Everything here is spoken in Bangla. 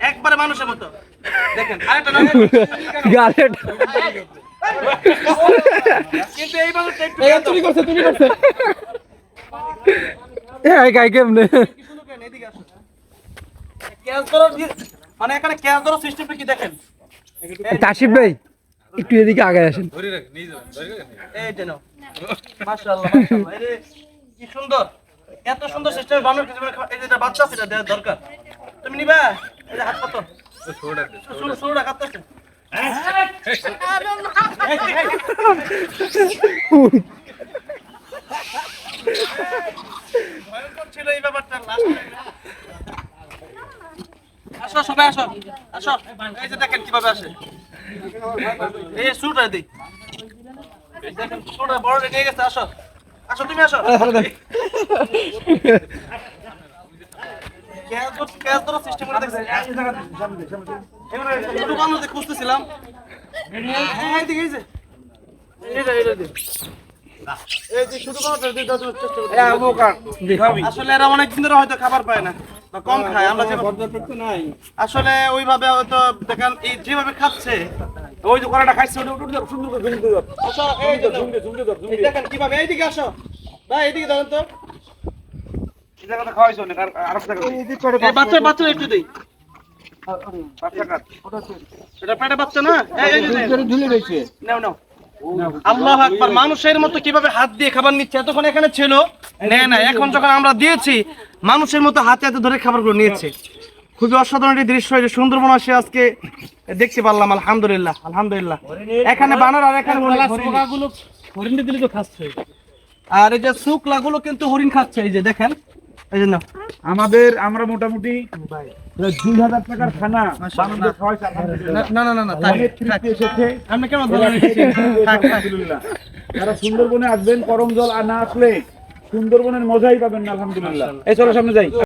একবারে মানুষের মতো দেখেন আরেকটা কিন্তু এই মানুষটা তুমি করছে তুমি করছে এই গাই কেমনে কি শুরু করেন, এদিকে আসুন। ধরার মানে এখানে ক্যাচ ধরার সিস্টেমটা কি দেখেন? কাশিফ ভাই একটু এদিকে আগে আসেন। এই যে মাশাআল্লাহ মাশাআল্লাহ। এই কি সুন্দর। এত সুন্দর সিস্টেম বানর কিছু এই যে এটা বাচ্চা আছে এটা দেওয়া দরকার। তুমি নিবা? এই হাত কত শুরু শুরু রাখ হাত কত আসো সবাই আসো। আসো। এই যে দেখেন কীভাবে আসে। এই দিই দেখেন শুরুটা বড় গেছে আসো। আসো তুমি আসো। খুঁজতেছিলাম। হ্যাঁ, আসলে এরা অনেক দিন ধরে হয়তো খাবার পায় না। কম খায় আমরা নাই। আসলে ওইভাবে হয়তো দেখেন এই যেভাবে খাচ্ছে ওই যে কলাটা খাইছে ওটা উঠে ধর সুন্দর করে ঝুমকে ধর আসো, এই। ঝুমকে ঝুমকে ধর এই দেখেন কীভাবে এইদিকে আসো। ভাই এইদিকে দেখেন তো। এই জায়গাটা খাওয়াইছো না আর আর একটা এই বাচ্চা বাচ্চা একটু দিই। বাচ্চা কাট। এটা পেটে বাচ্চা না? এই এই ঝুলে রইছে নাও নাও। আল্লাহ আকবার মানুষের মতো কীভাবে হাত দিয়ে খাবার নিচ্ছে? এতক্ষণ এখানে ছিল। নেয় না এখন যখন আমরা দিয়েছি মানুষের মতো হাতে হাতে ধরে খাবারগুলো নিয়েছে। খুবই অসাধারণ একটি দৃশ্য যে সুন্দরবন আসে আজকে। দেখতে পারলাম আলহামদুলিল্লাহ আলহামদুলিল্লাহ। এখানে বানর আর এখানে হরিণ দিলে তো খাচ্ছে। আর এই যে শুকলা গুলো কিন্তু হরিণ খাচ্ছে এই যে দেখেন। এই জন্য আমাদের আমরা মোটামুটি দুই হাজার টাকার খানা না না না না এসেছে। আপনি কেমন যারা সুন্দরবনে আসবেন করম জল আর না আসলে সুন্দরবনের মজাই পাবেন না আলহামদুলিল্লাহ। এই চলো সামনে যাই।